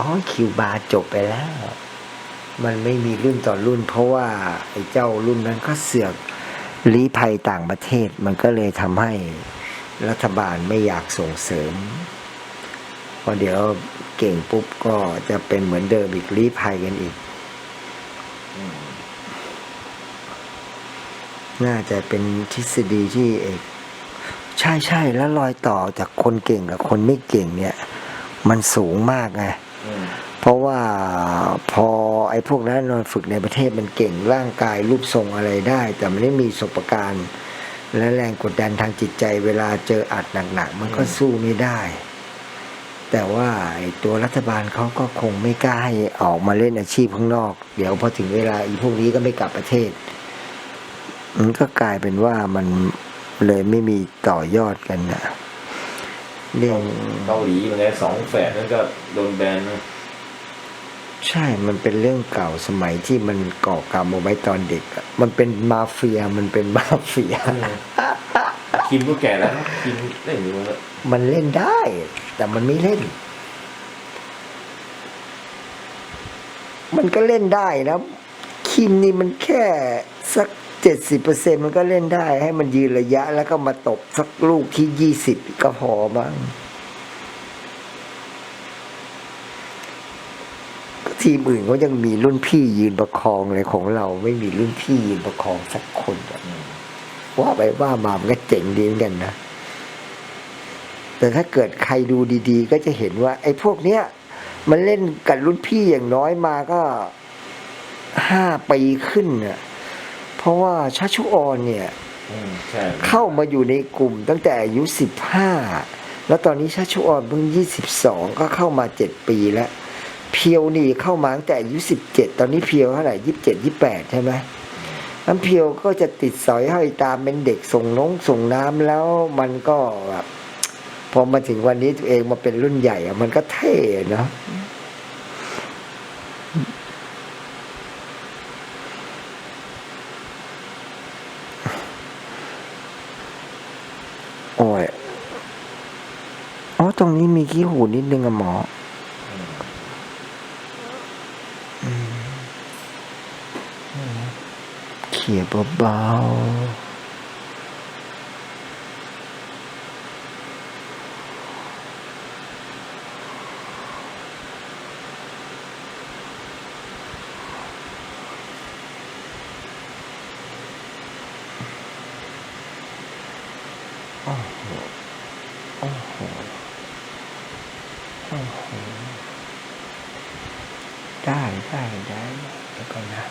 อ๋อคิวบาจบไปแล้ว มันไม่มีรุ่นต่อรุ่น เพราะว่าไอ้เจ้ารุ่นนั้นก็เสือกลี้ภัยต่างประเทศมันก็เลยทำให้รัฐบาลไม่อยากส่งเสริมพอเดี๋ยวเก่งปุ๊บก็จะเป็นเหมือนเดิมอีกลี้ภัยกันอีก น่าจะเป็นทฤษฎีที่เอกใช่ใช่แล้วรอยต่อจากคนเก่งกับคนไม่เก่งเนี่ย มันสูงมากไง เพราะว่าพอไอ้พวกนั้นนอนฝึกในประเทศมันเก่งร่างกายรูปทรงอะไรได้ แต่มันไม่มีประสบการณ์และแรงกดดันทางจิตใจ เวลาเจออัดหนักๆมันก็สู้ไม่ได้ แต่ว่าไอ้ตัวรัฐบาลเขาก็คงไม่กล้าให้ออกมาเล่นอาชีพข้างนอก เดี๋ยวพอถึงเวลาอีพวกนี้ก็ไม่กลับประเทศ มันก็กลายเป็นว่ามันเลยไม่มีต่อยอดกันนะ เรื่องเกาหลีเหมือนกันสองแฝดนั่นก็โดนแบนนะใช่ มันเป็นเรื่องเก่าสมัยที่มันก่อกรรมเอาไว้ตอนเด็กอะมันเป็นมาเฟีย มันเป็นมาเฟีย คิมก็แก่แล้วนะคิมเล่นอยู่แล้วมันเล่นได้ แต่มันไม่เล่น มันก็เล่นได้นะ คิมนี่มันแค่สัก เจ็ดสิบเปอร์เซ็นมันก็เล่นได้ ให้มันยืนระยะแล้วก็มาตบสักลูกที่ยี่สิบก็พอบ้างทีมอื่นเขายังมีรุ่นพี่ยืนประคองเลยของเราไม่มีรุ่นพี่ยืนประคองสักคนว่าไปว่ามามันก็เจ๋งดีเหมือนกันนะแต่ถ้าเกิดใครดูดี ๆ ก็จะเห็นว่า ไอ้พวกเนี้ยมันเล่นกับรุ่นพี่อย่างน้อยมาก็ห้าปีขึ้นน่ะ เพราะว่าชาชุออนเนี่ยอืมใช่เข้ามาอยู่ในกลุ่มตั้งแต่อายุสิบห้าแล้วตอนนี้ชาชุออนเพิ่งยี่สิบสองก็เข้ามาเจ็ดปีแล้ว เพียวนี่เข้ามาตั้งแต่อายุสิบเจ็ดตอนนี้เพียวเท่าไหร่ยี่สิบเจ็ดยี่แปดใช่ไหมน้ำเพียวก็จะติดสอยห้อยตามเป็นเด็กส่งน้องส่งน้ำแล้วมันก็แบบพอมาถึงวันนี้ตัวเองมาเป็นรุ่นใหญ่อะมันก็เท่เนาะ โอ้ยอ๋อตรงนี้มีขี้หูนิดนึงอะหมออืมเขี่ยเบาๆโอ้โห โอ้โห โอ้โห ได้ได้ได้เดี๋ยวก่อนนะ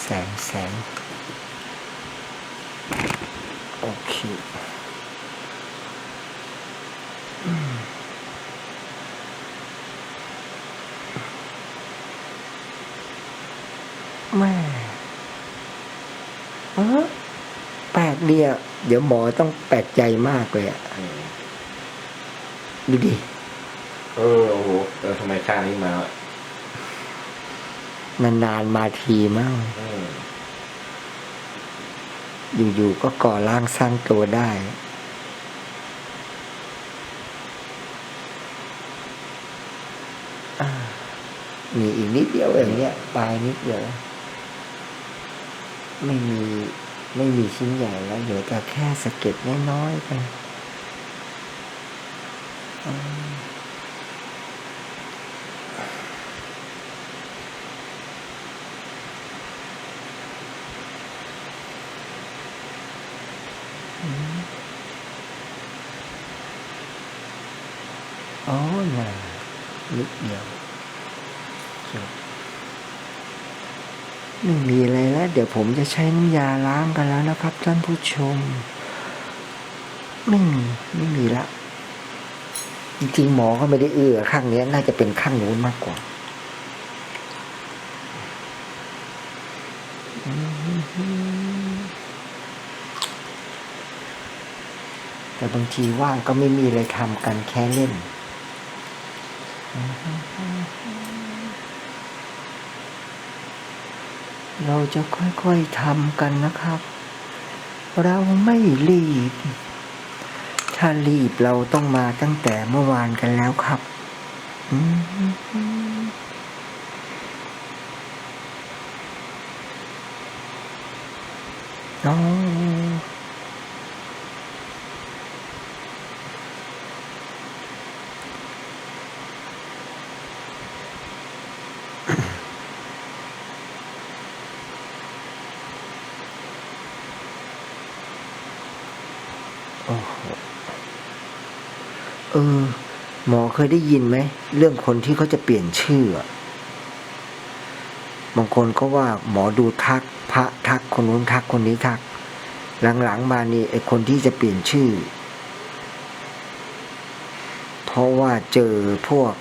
แสงแสง โอ เคอืมแม่เออแปลกเดียวเดี๋ยวหมอต้องแปลกใจมากเลยอะอืมดูดิ เออโอ้โหเออทำไมข้างนี้มา นานๆมาทีมั่งอืม อยู่ๆก็ก่อร่างสร้างตัวได้ มีอีกนิดเดียวอย่างเนี้ยปลายนิดเดียว ไม่มีไม่มีชิ้นใหญ่แล้วเหลือแต่แค่สะเก็ดน้อยๆไป อืมอ๋อน่ะนิดเดียวจบไม่มีอะไรแล้ว เดี๋ยวผมจะใช้น้ำยาล้างกันแล้วนะครับ ท่านผู้ชม ไม่มีไม่มีละ จริงๆหมอก็ไม่ได้เอื้อข้างนี้น่าจะเป็นข้างนู้นมากกว่าแต่บางทีว่างก็ไม่มีอะไรทำกันแค่เล่น เราจะค่อยๆทำกันนะครับ เราไม่รีบ ถ้ารีบเราต้องมาตั้งแต่เมื่อวานกันแล้วครับ อืมอ๋อ โอ้โหเออ หมอ เคยได้ยินไหมเรื่องคนที่เขาจะเปลี่ยนชื่ออะบางคนก็ว่าหมอดูทักพระทักคนนู้นทักคนนี้ทัก หลังๆมานี่ไอคนที่จะเปลี่ยนชื่อ เพราะว่าเจอพวก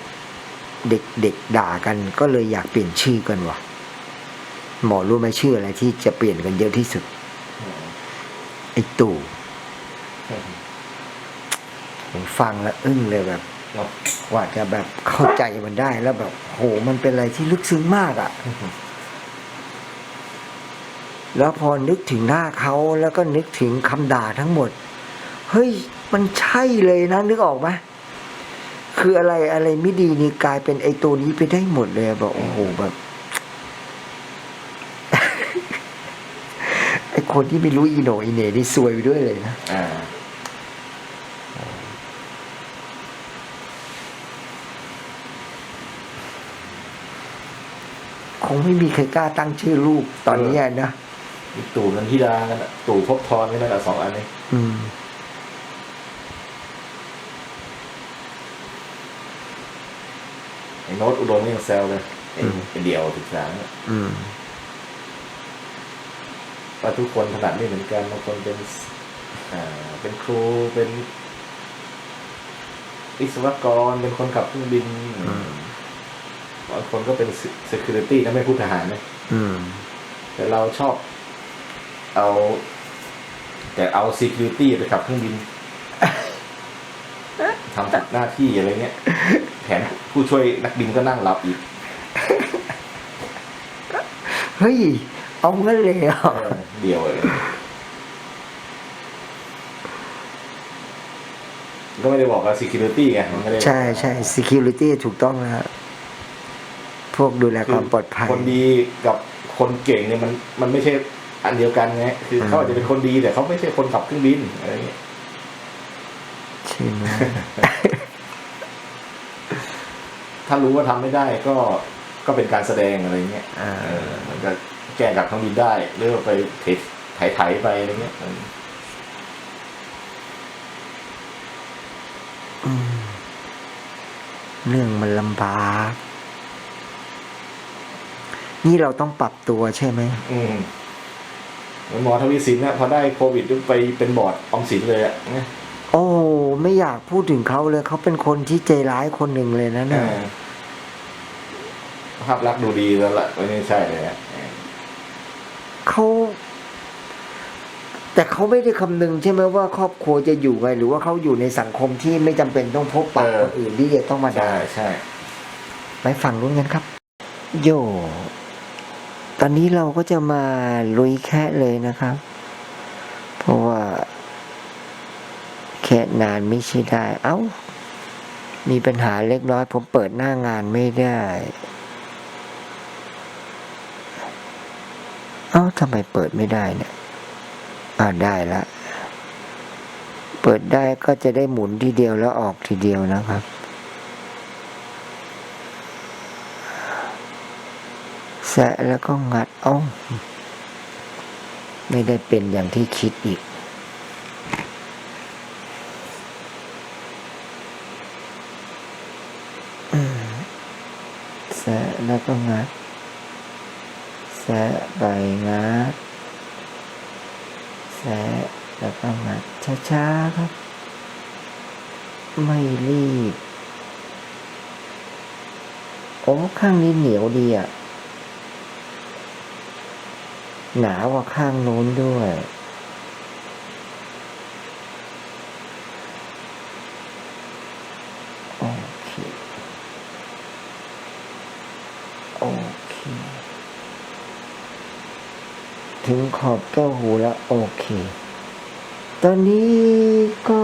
เด็กๆด่ากันก็เลยอยากเปลี่ยนชื่อกันวะหมอรู้ไหมชื่ออะไรที่จะเปลี่ยนกันเยอะที่สุดไอตู่ผมฟังแล้วอึ้งเลยแบบ เนากว่าจะแบบเข้าใจมันได้แล้วแบบโหมันเป็นอะไรที่ลึกซึ้งมากอะ่ะ แล้วพอนึกถึงหน้าเขาแล้วก็นึกถึงคำด่าทั้งหมด เฮ้ย มันใช่เลยนะ นึกออกไหมคืออะไรอะไรไม่ดีนี่กลายเป็นไอ้ตัวนี้ไปได้หมดเลยอะแบบโอ้โหแบบไอ้คนที่ไม่รู้อีโหนอีเหน่นี่ซวยไปด้วยเลยนะอ่า งไม่มีใครกล้าตั้งชื่อลูกตอนนี้อะนะมีตู่นันทิดากันอะตู่ภพบทรนี่นั่นแหละสองอันนี้อืม ไอ้โน้ตอุดมนี่ยังแซวเลยไอ้ไอ้เดี่ยวศึกษาเนี่ยอืม ว่าทุกคนถนัดไม่เหมือนกันบางคนเป็นอ่าเป็นครูเป็นวิศวกรเป็นคนขับเครื่องบินอืม บางคนก็เป็น security นะไม่พูดทหารนะอืม แต่เราชอบ เอา แต่เอา security ไปขับเครื่องบินทำผิดหน้าที่อะไรเงี้ย แถมผู้ช่วยนักบินก็นั่งหลับอีก เฮ้ย เอางั้นเลยเหรอเออเดียวเลย ก็ไม่ได้บอกว่า security ไงมันไม่ได้ ใช่ใช่ security ถูกต้องแล้ว พวกดูแลความปลอดภัย คนดีกับคนเก่งเนี่ยมันมันไม่ใช่อันเดียวกันไงคือเขาอาจจะเป็นคนดีแต่เขาไม่ใช่คนขับเครื่องบินอะไรเงี้ยใช่ไหมถ้ารู้ว่าทำไม่ได้ก็ก็เป็นการแสดงอะไรเงี้ยอ่าเออมันก็แก้กับเครื่องบินได้หรือว่าไปเทไถไถๆไปอะไรเงี้ยมันอืมเรื่องมันลำบาก นี่เราต้องปรับตัวใช่ไหมอืมเหมือนหมอทวีสินเนี่ยพอได้โควิดไปเป็นบอร์ดออมสินเลยอะเนี่ยโอ้ไม่อยากพูดถึงเขาเลยเขาเป็นคนที่ใจร้ายคนหนึ่งเลยนะเอเนี่ยอภาพลักษณ์ดูดีแล้วล่ะไม่ใช่เลยอะเขาแต่เขาไม่ได้คำนึงใช่ไหมว่าครอบครัวจะอยู่ไงหรือว่าเขาอยู่ในสังคมที่ไม่จำเป็นต้องพบปะคนอื่นที่จะต้องมาด่าใช่ใช่ไปฟังรู้นกันครับ โย ตอนนี้เราก็จะมาลุยแค่เลยนะครับ เพราะว่า แค่นานไม่ใช่ได้ เอ้า มีปัญหาเล็กน้อย ผมเปิดหน้างานไม่ได้ เอ้าทำไมเปิดไม่ได้เนี่ยอ่าได้ละ เปิดได้ก็จะได้หมุนทีเดียวแล้วออกทีเดียวนะครับ แสะแล้วก็งัดอ้องไม่ได้เป็นอย่างที่คิดอีก แสะแล้วก็งัด แสะไปงัด แสะแล้วก็งัด ช้าๆครับ ไม่รีบ โอ้ ข้างนี้เหนียวดีอะ หนากว่าข้างโน้นด้วย โอเค โอเค ถึงขอบแก้วหูแล้ว โอเค ตอนนี้ก็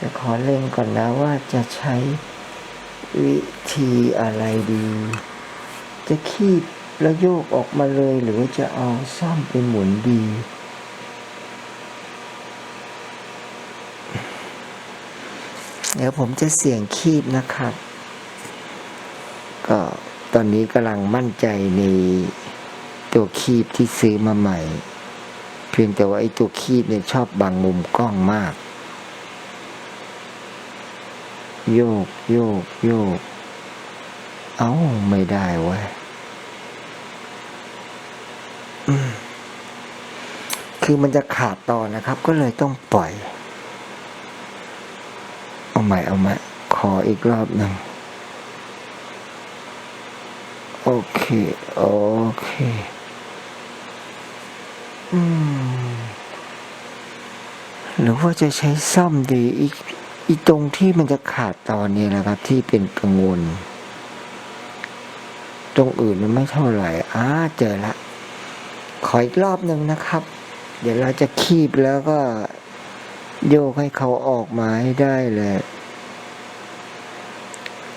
จะขอเล็งก่อนนะว่าจะใช้วิธีอะไรดี จะคีบ แล้วโยกออกมาเลยหรือว่าจะเอาซ่อมไปหมุนดีเดี๋ยวผมจะเสี่ยงคีบนะครับ ก็ตอนนี้กำลังมั่นใจในตัวคีบที่ซื้อมาใหม่ เพียงแต่ว่าไอ้ตัวคีบเนี่ยชอบบังมุมกล้องมาก โยกโยกโยก เอ้าไม่ได้เว้ย คือมันจะขาดต่อนะครับ ก็เลยต้องปล่อย เอาใหม่เอาใหม่ขออีกรอบหนึ่งโอเค โอเค อืม หรือว่าจะใช้ซ่อมดีอีกอีตรงที่มันจะขาดตอนนี้นะครับ ที่เป็นกังวล ตรงอื่นมันไม่เท่าไหร่อ่าเจอละ ขออีกรอบหนึ่งนะครับ เดี๋ยวเราจะคีบแล้วก็โยกให้เขาออกมาให้ได้เลย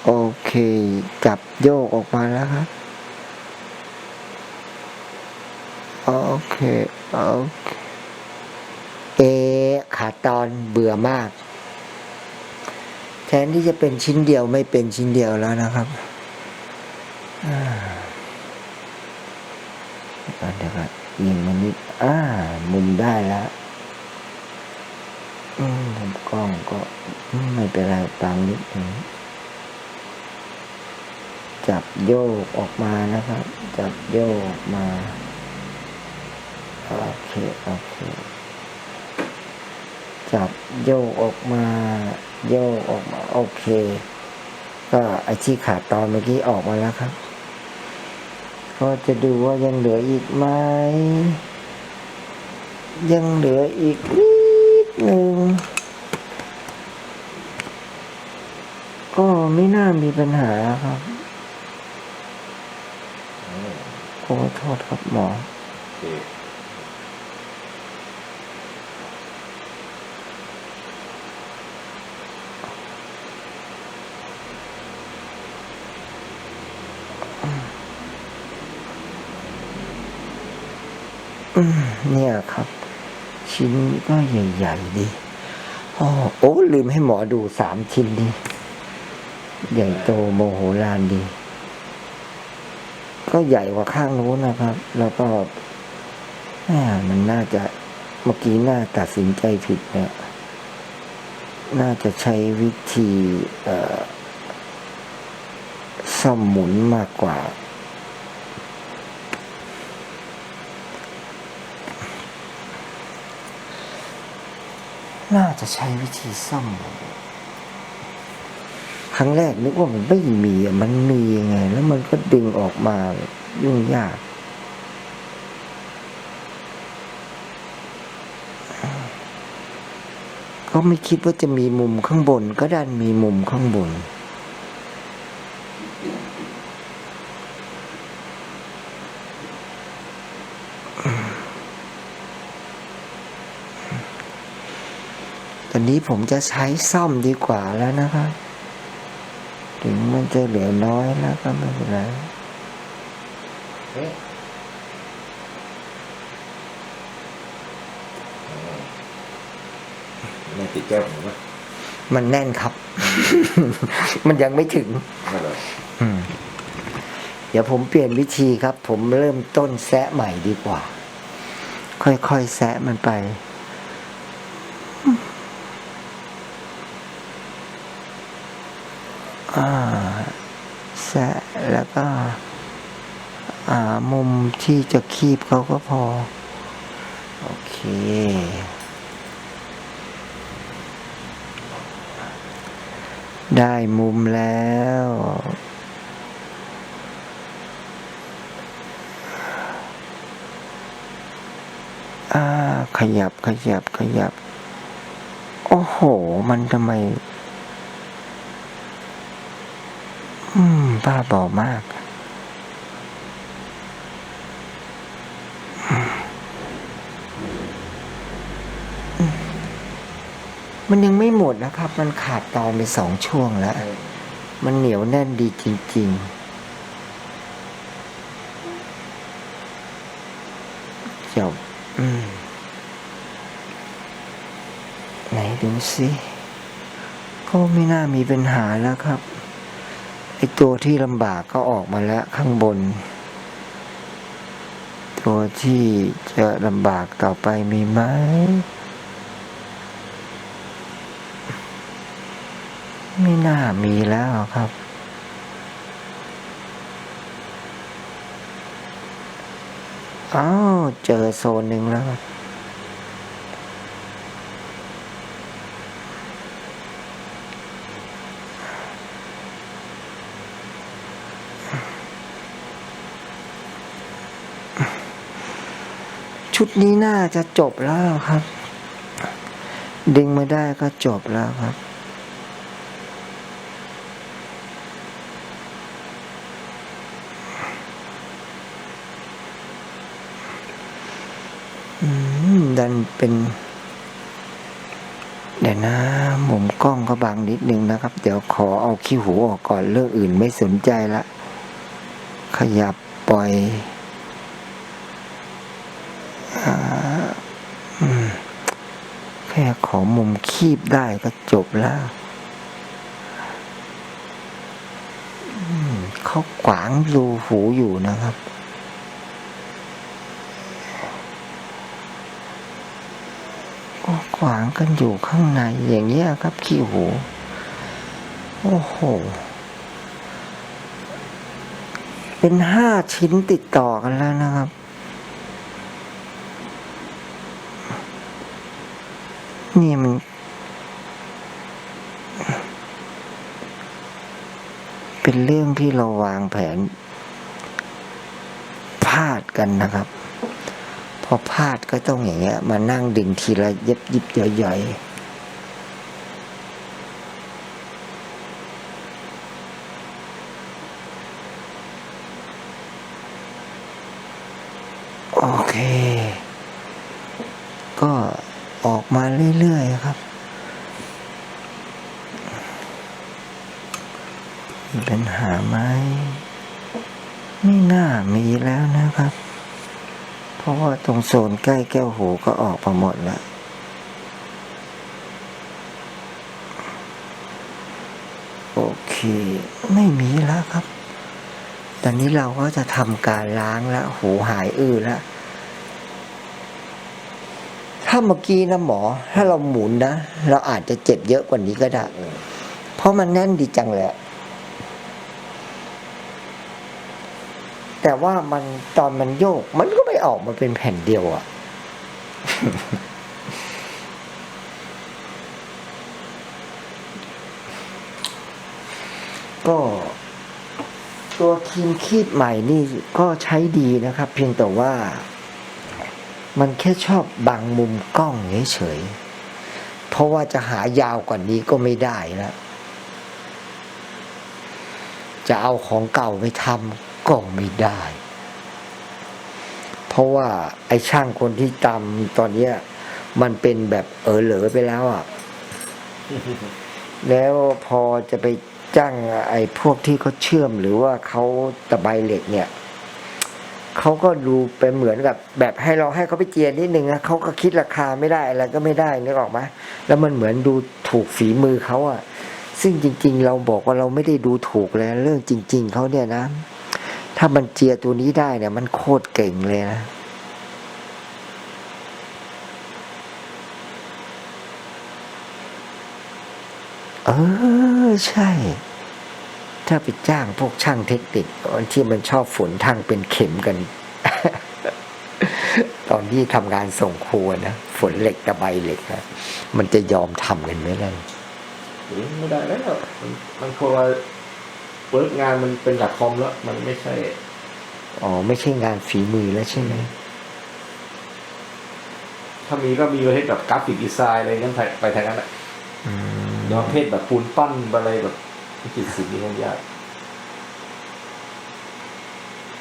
โอเคจับโยกออกมาแล้วครับโอเคโอเคเอขาตอนเบื่อมาก แทนที่จะเป็นชิ้นเดียวไม่เป็นชิ้นเดียวแล้วนะครับอ่า ก่อนเดี๋ยวก่อนยิงมันนิดอ่า มุมได้แล้วอืมผมกล้องก็ไม่เป็นไรตามนิดหนึ่งจับโยกออกมานะครับ จับโยกมาโอเคโอเคจับโยกออกมา โยกออกมา โอเค ก็ไอที่ขาดตอนเมื่อกี้ออกมาแล้วครับ ก็จะดูว่ายังเหลืออีกไหม ยังเหลืออีกนิดหนึ่ง ก็ไม่น่ามีปัญหาครับขอโทษครับหมอ อืมเนี่ยครับ ชิ้นก็ใหญ่ๆดีอ้อโอ้ลืมให้หมอดูสามชิ้นดีใหญ่โตโมโหลานดี ก็ใหญ่กว่าข้างนู้นนะครับ แล้วก็ม่มันน่าจะเมื่อกี้น่าตัดสินใจผิดเนี่ยน่าจะใช้วิธีซ่อมหมุนมากกว่า น่าจะใช้วิธีซ่อมครั้งแรกนึกว่ามันไม่มีมันมียังไง แล้วมันก็ดึงออกมายุ่งยากก็ไม่คิดว่าจะมีมุมข้างบน ก็ดันมีมุมข้างบน ตอนนี้ผมจะใช้ซ่อมดีกว่าแล้วนะครับ ถึงมันจะเหลือน้อยแล้วก็ไม่เป็นไรเอ๊ะไม่ติดแก้วผมไหมมันแน่นครับ มันยังไม่ถึงไม่เลยอืมเดี๋ยวผมเปลี่ยนวิธีครับ ผมเริ่มต้นแซะใหม่ดีกว่า ค่อยๆแซะมันไป อ่าแซะ แล้วก็มุมที่จะคีบเขาก็พอ โอเค ได้มุมแล้ว ขยับขยับขยับ โอ้โห มันทำไม อืมบ้าบอมาก มันยังไม่หมดนะครับ มันขาดตอนไปสองช่วงแล้ว มันเหนียวแน่นดีจริง ๆ จบไหนดูสิ ก็ไม่น่ามีปัญหาแล้วครับ ไอตัวที่ลำบากก็ออกมาแล้วข้างบน ตัวที่จะลำบากต่อไปมีไหมไม่น่ามีแล้วครับ อ้าว เจอโซนหนึ่งแล้ว ชุดนี้น่าจะจบแล้วครับ ดึงมาได้ก็จบแล้วครับ ดันเป็นเดี๋ยวนะมุมกล้องก็บางนิดนึงนะครับ เดี๋ยวขอเอาขี้หูออกก่อนเรื่องอื่นไม่สนใจละ ขยับปล่อย อ่าอืมแค่ขอมุมคีบได้ก็จบแล้วเขาขวางรูหูอยู่นะครับ ก็ขวางกันอยู่ข้างในอย่างเงี้ยครับขี้หู โอ้โห เป็นห้าชิ้นติดต่อกันแล้วนะครับ นี่มัน เป็นเรื่องที่เราวางแผนพลาดกันนะครับ พอพลาดก็ต้องอย่างเงี้ย มานั่งดึงทีละยิบยิบย่อยๆโอเค มาเรื่อยๆครับมีปัญหาไหมไม่น่ามีแล้วนะครับ เพราะว่าตรงโซนใกล้แก้วหูก็ออกมาหมดแล้วโอเค ไม่มีแล้วครับ ตอนนี้เราก็จะทำการล้างแล้ว หูหายอื้อแล้ว เมื่อกี้นะหมอ ถ้าเราหมุนนะ เราอาจจะเจ็บเยอะกว่านี้ก็ได้ เพราะมันแน่นดีจังเลยแต่ว่ามันตอนมันโยก มันก็ไม่ออกมาเป็นแผ่นเดียวอะก็ ตัวครีมคีบใหม่นี่ก็ใช้ดีนะครับ เพียงแต่ว่า มันแค่ชอบบังมุมกล้องเฉยๆเพราะว่าจะหายาวกว่านี้ก็ไม่ได้แล้วจะเอาของเก่าไปทำก็ไม่ได้ เพราะว่าไอ้ช่างคนที่ตำตอนเนี้ย มันเป็นแบบเออเหลอไปแล้วอะ แล้วพอจะไปจ้างไอ้พวกที่เขาเชื่อมหรือว่าเขาตะไบเหล็กเนี่ย เขาก็ดูเป็นเหมือนกับแบบให้เราให้เขาไปเจียนนิดนึงนะเขาก็คิดราคาไม่ได้อะไรก็ไม่ได้นึกออกไหมแล้วมันเหมือนดูถูกฝีมือเขาอะซึ่งจริง ๆ เราบอกว่าเราไม่ได้ดูถูกเลยเรื่องจริง ๆเขาเนี่ยนะ ถ้ามันเจียตัวนี้ได้เนี่ย มันโคตรเก่งเลยนะเออใช่ ถ้าไปจ้างพวกช่างเทคนิคที่มันชอบฝนทางเป็นเข็มกัน ตอนที่ทำงานส่งครัวนะฝนเหล็กตะไบเหล็กนะมันจะยอมทำกันไหมล่ะไม่ได้แล้วมันมันคนละเวิร์กงานมันเป็นหลักคอมแล้ว มันไม่ใช่ อ๋อ ไม่ใช่งานฝีมือแล้วใช่ไหมถ้ามีก็มีประเภทแบบกราฟิกดีไซน์อะไรนั่นไปไปทางนั้นแหละอืมแล้วประเภทแบบปูนปั้นอะไรแบบ วิจิตรศิลงนี่ยาก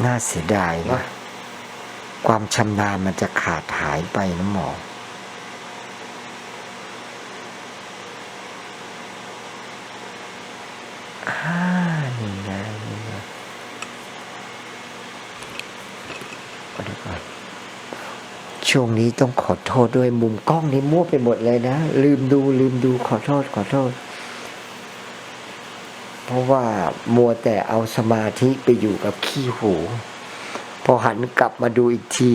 น่าเสียดายนะความชำนาญมันจะขาดหายไปนะหมอฮ่านี่นี่ช่วงนี้ต้องขอโทษด้วยมุมกล้องนี้มั่วไปหมดเลยนะ ลืมดูลืมดูขอโทษขอโทษ เพราะว่ามัวแต่เอาสมาธิไปอยู่กับขี้หู พอหันกลับมาดูอีกที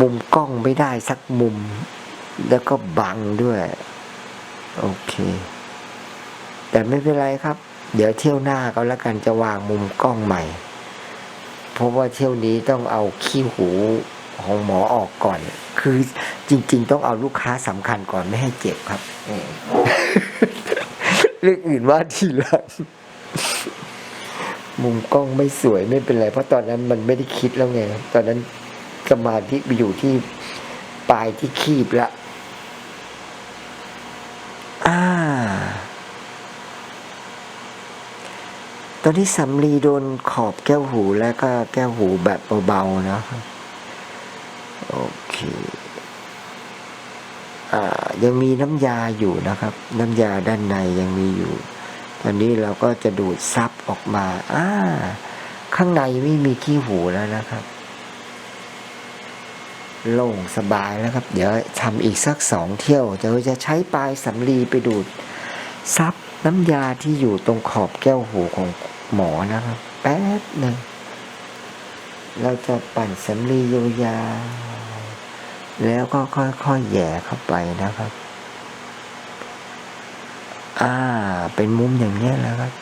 มุมกล้องไม่ได้สักมุม แล้วก็บังด้วย โอเค แต่ไม่เป็นไรครับ เดี๋ยวเที่ยวหน้าก็แล้วกันจะวางมุมกล้องใหม่ เพราะว่าเที่ยวนี้ต้องเอาขี้หูของหมอออกก่อน คือจริง ๆ ต้องเอาลูกค้าสำคัญก่อนไม่ให้เจ็บครับ เรื่องอื่นว่าทีหลังมุมกล้องไม่สวยไม่เป็นไร เพราะตอนนั้นมันไม่ได้คิดแล้วไง ตอนนั้นสมาธิไปอยู่ที่ปลายที่คีบละอ่า ตอนนี้สำลีโดนขอบแก้วหูแล้วก็แก้วหูแบบเบาๆนะครับ โอเค ยังมีน้ำยาอยู่นะครับ น้ำยาด้านในยังมีอยู่ ตอนนี้เราก็จะดูดซับออกมาอ่าข้างในไม่มีขี้หูแล้วนะครับโล่งสบายแล้วครับ เดี๋ยวทำอีกสักสองเที่ยวเดี๋ยวจะใช้ปลายสำลีไปดูดซับน้ำยาที่อยู่ตรงขอบแก้วหูของหมอนะครับ แป๊บหนึ่งเราจะปั่นสำลียาว แล้วก็ค่อยๆแหย่เข้าไปนะครับ อ่า เป็นมุมอย่างนี้แล้วครับ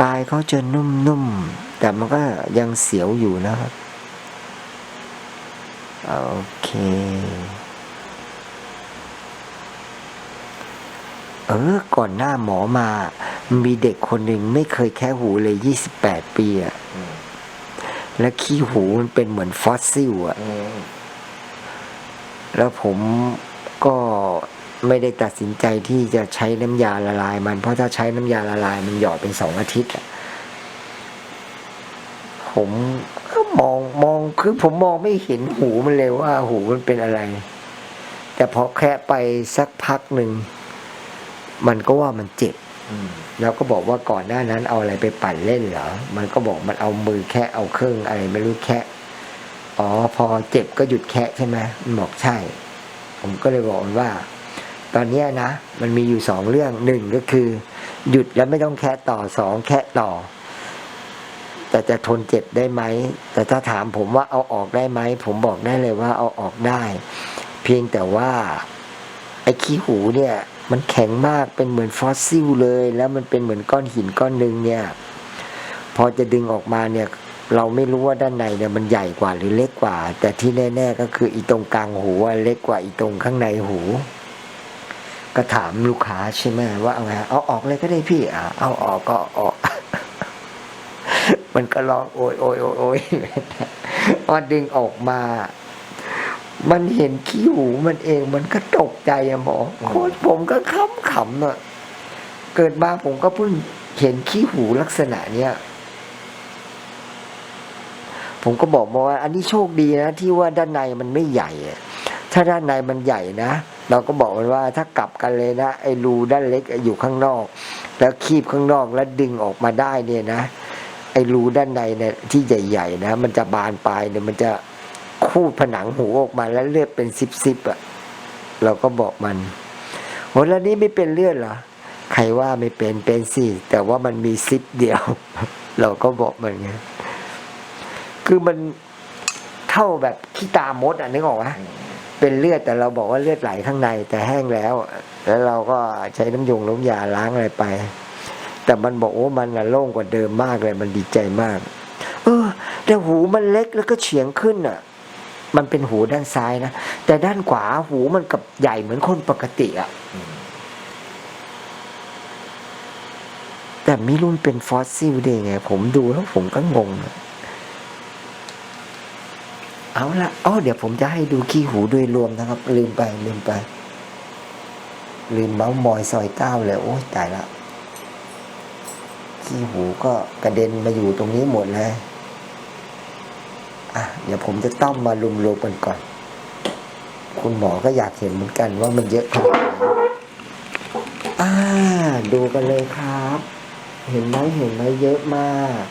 ปลายเขาจะนุ่มๆ แต่มันก็ยังเสียวอยู่นะครับ โอเค เออ ก่อนหน้าหมอมา มีเด็กคนหนึ่งไม่เคยแค่หูเลยยี่สิบแปดปีอะอืม และขี้หูมันเป็นเหมือนฟอสซิลอะอืมแล้วผมก็ไม่ได้ตัดสินใจที่จะใช้น้ำยาละลาย มันเพราะถ้าใช้น้ำยาละลายมันหยอดเป็นสองอาทิตย์อะผมก็มองมองคือผมมองไม่เห็นหูมันเลยว่า หูมันเป็นอะไร แต่พอแค่ไปสักพักหนึ่ง มันก็ว่ามันเจ็บ อืมแล้วก็บอกว่าก่อนหน้านั้นเอาอะไรไปปั่นเล่นเหรอ มันก็บอกมันเอามือแค่เอาเครื่องอะไรไม่รู้แค่อ๋อ พอเจ็บก็หยุดแคะใช่ไหมมันบอกใช่ ผมก็เลยบอกมันว่า ตอนนี้นะ มันมีอยู่สองเรื่องหนึ่งก็คือ หยุดแล้วไม่ต้องแคะต่อสองแคะต่อ แต่จะทนเจ็บได้ไหม แต่ถ้าถามผมว่าเอาออกได้ไหม ผมบอกได้เลยว่าเอาออกได้ เพียงแต่ว่า ไอ้ขี้หูเนี่ย มันแข็งมากเป็นเหมือนฟอสซิลเลย แล้วมันเป็นเหมือนก้อนหินก้อนหนึ่งเนี่ย พอจะดึงออกมาเนี่ย เราไม่รู้ว่าด้านในเนี่ยมันใหญ่กว่าหรือเล็กกว่า แต่ที่แน่ ๆ ก็คืออีตรงกลางหูเล็กกว่าอีตรงข้างในหู ก็ถามลูกค้าใช่ไหมว่าเอาไงเอาออกเลยก็ได้พี่อะเอาออกก็ออก มันก็ร้องโอยโอยโอยโอยพอดึงออกมา มันเห็นขี้หูมันเองมันก็ตกใจอะหมอโคตรผมก็ขำขำอะเกิดมาผมก็เพิ่งเห็นขี้หูลักษณะเนี้ยผมก็บอกมาว่า อันนี้โชคดีนะ ที่ว่าด้านในมันไม่ใหญ่อะถ้าด้านในมันใหญ่นะเราก็บอกมันว่าถ้ากลับกันเลยนะไอ้รูด้านเล็กอยู่ข้างนอก แล้วคีบข้างนอกแล้วดึงออกมาได้เนี่ยนะไอ้รูด้านในเนี่ยที่ใหญ่ ๆ นะมันจะบานปลายเนี่ยมันจะ คูดผนังหูออกมาแล้วเลือดเป็นซิบๆอะ เราก็บอกมันโหแล้วนี่ไม่เป็นเลือดเหรอใครว่าไม่เป็นเป็นสิแต่ว่ามันมีซิปเดียว เราก็บอกมันไงคือมันเท่าแบบขี้ตามดอะนึกออกไหมเป็นเลือดแต่เราบอกว่าเลือดไหลข้างใน แต่แห้งแล้ว แล้วเราก็ใช้น้ำยงน้ำยาล้างอะไรไป แต่มันบอกโอ้มันน่ะโล่งกว่าเดิมมากเลย มันดีใจมาก เออแต่หูมันเล็กแล้วก็เฉียงขึ้นอะ มันเป็นหูด้านซ้ายนะ แต่ด้านขวาหูมันกับใหญ่เหมือนคนปกติอะแต่ไม่รุ่นเป็นฟอสซิลได้ไง ผมดูแล้วผมก็งงนะเอาละอ๋อเดี๋ยวผมจะให้ดูขี้หูโดยรวมนะครับ ลืมไป ลืมไป ลืมเมาส์มอยซอยเก้าเลย โอ้ยตายละขี้หูก็กระเด็นมาอยู่ตรงนี้หมดเลย อะเดี๋ยวผมจะต้องมารวมๆกันก่อน คุณหมอก็อยากเห็นเหมือนกันว่ามันเยอะขนาดไหนอ่า ดูกันเลยครับ เห็นไหมเห็นไหมเยอะมาก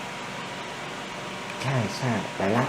ใช่ใช่ไปละ